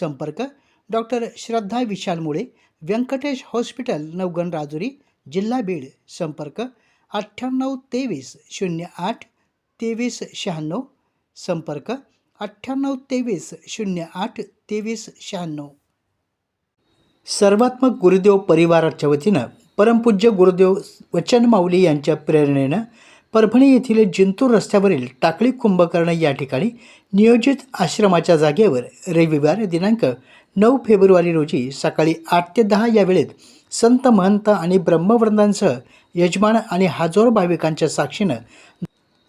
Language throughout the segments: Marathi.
संपर्क डॉक्टर श्रद्धा विशाल मुळे व्यंकटेश हॉस्पिटल नवगण राजुरी जिल्हा बीड संपर्क अठ्ठ्याण्णव तेवीस शून्य आठ तेवीस शहाण्णव संपर्क अठ्ठ्याण्णव तेवीस शून्य आठ तेवीस शहाण्णव. सर्वात्मक गुरुदेव परिवाराच्या वतीनं परमपूज्य गुरुदेव वचन माऊली यांच्या प्रेरणेनं परभणी येथील जिंतूर रस्त्यावरील टाकळी कुंभकर्ण या ठिकाणी नियोजित आश्रमाच्या जागेवर रविवार दिनांक नऊ फेब्रुवारी रोजी सकाळी आठ ते दहा या वेळेत संत महंत आणि ब्रह्मवृंदांसह यजमान आणि हाजोर भाविकांच्या साक्षीनं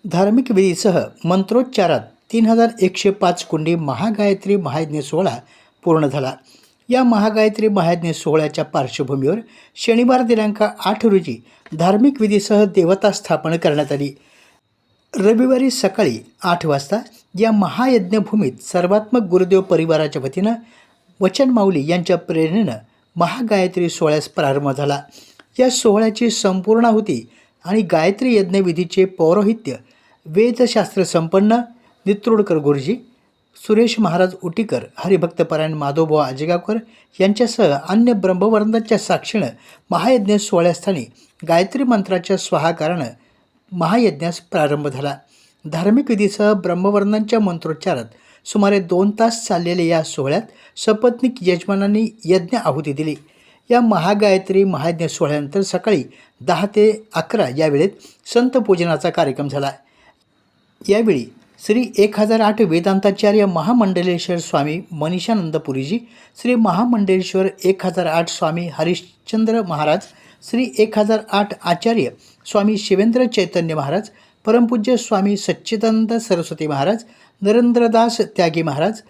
धार्मिक विधीसह मंत्रोच्चारात तीन हजार एकशे पाच कुंडी महागायत्री महायज्ञ सोहळा पूर्ण झाला. या महागायत्री महायज्ञ सोहळ्याच्या पार्श्वभूमीवर शनिवार दिनांक आठ रोजी धार्मिक विधीसह देवता स्थापन करण्यात आली. रविवारी सकाळी आठ वाजता या महायज्ञभूमीत सर्वात्मक गुरुदेव परिवाराच्या वतीनं वचन माऊली यांच्या प्रेरणेनं महागायत्री सोहळ्यास प्रारंभ झाला. या सोहळ्याची संपूर्ण होती आणि गायत्री यज्ञविधीचे पौरोहित्य वेदशास्त्र संपन्न नित्रोडकर गुरुजी सुरेश महाराज उटीकर हरिभक्तपरायण माधोबा आजेगावकर यांच्यासह अन्य ब्रह्मवृंदाच्या साक्षीनं महायज्ञ सोहळ्यास्थानी गायत्री मंत्राच्या स्वाहाकारानं महायज्ञास प्रारंभ झाला. धार्मिक विधीसह ब्रह्मवर्णांच्या मंत्रोच्चारात सुमारे दोन तास चाललेल्या या सोहळ्यात सपत्निक यजमानांनी यज्ञ आहुती दिली. या महागायत्री महायज्ञ सोहळ्यानंतर सकाळी दहा ते अकरा या वेळेत संत पूजनाचा कार्यक्रम झाला. यावेळी श्री एक हजार आठ वेदांताचार्य महामंडलेश्वर स्वामी मनीषानंदपुरीजी श्री महामंडलेश्वर एक हजार आठ स्वामी हरिश्चंद्र महाराज श्री एक हजार आठ आचार्य स्वामी शिवेंद्र चैतन्य महाराज परमपूज्य स्वामी सच्चिदानंद सरस्वती महाराज नरेंद्रदास त्यागी महाराज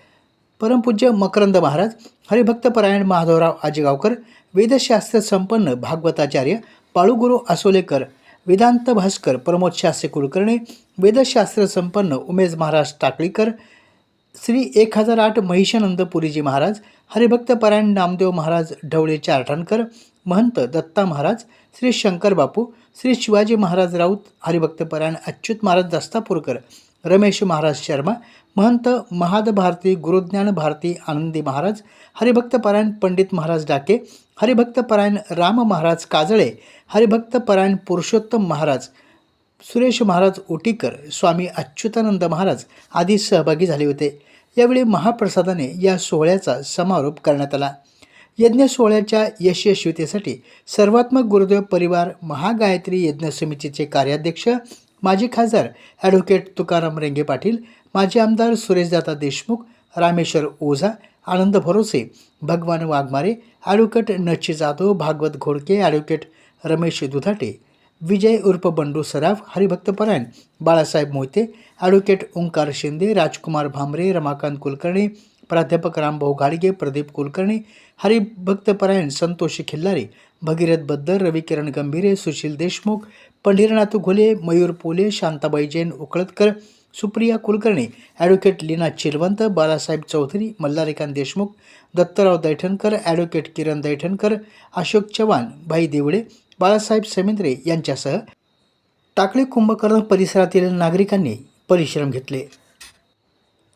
परमपूज्य मकरंद महाराज हरिभक्तपरायण माधवराव आजेगावकर वेदशास्त्र संपन्न भागवताचार्य बाळूगुरू आसोलेकर वेदांत भास्कर प्रमोद शास्त्री कुलकर्णी वेदशास्त्र संपन्न उमेश महाराज टाकळीकर श्री एक हजार आठ महिषानंद पुरीजी महाराज हरिभक्तपरायण नामदेव महाराज ढवळे चारठाणकर महंत दत्ता महाराज श्री शंकर बापू श्री शिवाजी महाराज राऊत हरिभक्तपरायण अच्युत महाराज दस्तापूरकर रमेश महाराज शर्मा महंत महाद भारती गुरुज्ञान भारती आनंदी महाराज हरिभक्तपरायण पंडित महाराज डाके हरिभक्तपरायण राम महाराज काजळे हरिभक्तपरायण पुरुषोत्तम महाराज सुरेश महाराज उटीकर स्वामी अच्युतानंद महाराज आदी सहभागी झाले होते. यावेळी महाप्रसादाने या सोहळ्याचा समारोप करण्यात आला. यज्ञ सोहळ्याच्या यशस्वीतेसाठी सर्वात्मक गुरुदेव परिवार महागायत्री यज्ञ समितीचे कार्याध्यक्ष माजी खासदार ॲडव्होकेट तुकाराम रेंगे पाटील माजी आमदार सुरेशदाता देशमुख रामेश्वर ओझा आनंद भरोसे भगवान वाघमारे ॲडव्होकेट नची जाधव भागवत घोडके ॲडव्होकेट रमेश दुधाटे विजय उर्फ बंडू सराफ हरिभक्तपरायण बाळासाहेब मोहिते ॲडव्होकेट ओंकार शिंदे राजकुमार भांबरे रमाकांत कुलकर्णी प्राध्यापक रामभाऊ गाडगे प्रदीप कुलकर्णी हरिभक्तपरायण संतोष खिल्लारे भगीरथबद्दल रविकिरण गंभीरे सुशील देशमुख पंढीरनाथ घोले मयूर पोले शांताबाई जैन उकळतकर सुप्रिया कुलकर्णी ॲडव्होकेट लीना चिलवंत बाळासाहेब चौधरी मल्हारिकांत देशमुख दत्तराव दैठणकर ॲडव्होकेट किरण दैठणकर अशोक चव्हाण भाई देवळे बाळासाहेब समेंद्रे यांच्यासह टाकळी कुंभकर्ण परिसरातील नागरिकांनी परिश्रम घेतले.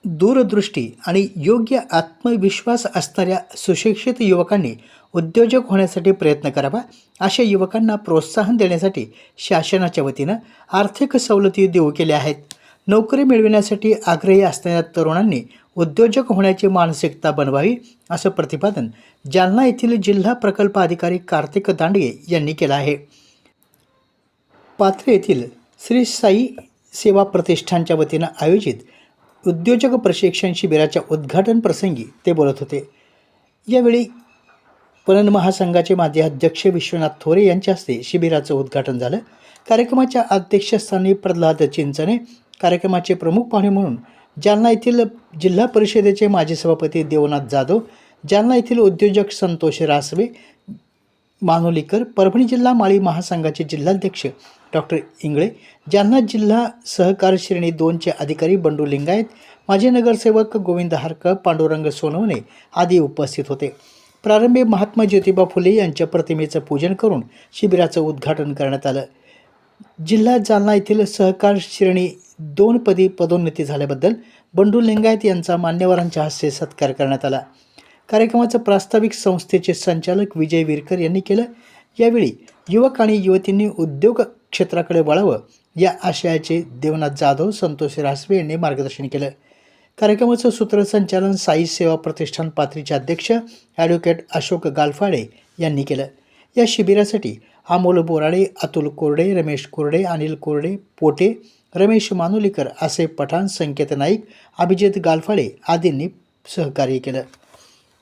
दूरदृष्टी आणि योग्य आत्मविश्वास असणाऱ्या सुशिक्षित युवकांनी उद्योजक होण्यासाठी प्रयत्न करावा अशा युवकांना प्रोत्साहन देण्यासाठी शासनाच्या वतीनं आर्थिक सवलती देऊ केल्या आहेत. नोकरी मिळविण्यासाठी आग्रही असणाऱ्या तरुणांनी उद्योजक होण्याची मानसिकता बनवावी असं प्रतिपादन जालना येथील जिल्हा प्रकल्प अधिकारी कार्तिक दांडगे यांनी केलं आहे. पात्र येथील श्री साई सेवा प्रतिष्ठानच्या वतीनं आयोजित उद्योजक प्रशिक्षण शिबिराच्या उद्घाटन प्रसंगी ते बोलत होते. यावेळी पणन महासंघाचे माजी अध्यक्ष विश्वनाथ थोरे यांच्या हस्ते शिबिराचं उद्घाटन झालं. कार्यक्रमाच्या अध्यक्षस्थानी प्रल्हाद चिंचणे कार्यक्रमाचे प्रमुख पाहुणे म्हणून जालना येथील जिल्हा परिषदेचे माजी सभापती देवनाथ जाधव जालना येथील उद्योजक संतोष रासवे मानोलीकर परभणी जिल्हा माळी महासंघाचे जिल्हाध्यक्ष डॉक्टर इंगळे जालना जिल्हा सहकार श्रेणी दोनचे अधिकारी बंडू लिंगायत माजी नगरसेवक गोविंद हारकर पांडुरंग सोनवणे आदी उपस्थित होते. प्रारंभी महात्मा ज्योतिबा फुले यांच्या प्रतिमेचं पूजन करून शिबिराचं उद्घाटन करण्यात आलं. जिल्हा जालना येथील सहकार श्रेणी दोन पदी पदोन्नती झाल्याबद्दल बंडू लिंगायत यांचा मान्यवरांच्या हस्ते सत्कार करण्यात आला. कार्यक्रमाचं प्रास्ताविक संस्थेचे संचालक विजय विरकर यांनी केलं. यावेळी युवक आणि युवतींनी उद्योग क्षेत्राकडे वळावं या आशयाचे देवनाथ जाधव संतोष रासवे यांनी मार्गदर्शन केलं. कार्यक्रमाचं सूत्रसंचालन साई सेवा प्रतिष्ठान पात्रीचे अध्यक्ष ॲडव्होकेट अशोक गालफाडे यांनी केलं. या शिबिरासाठी अमोल बोराडे अतुल कोरडे रमेश कोरडे अनिल कोरडे पोटे रमेश मानुलीकर असे पठाण संकेत नाईक अभिजित गालफाडे आदींनी सहकार्य केलं.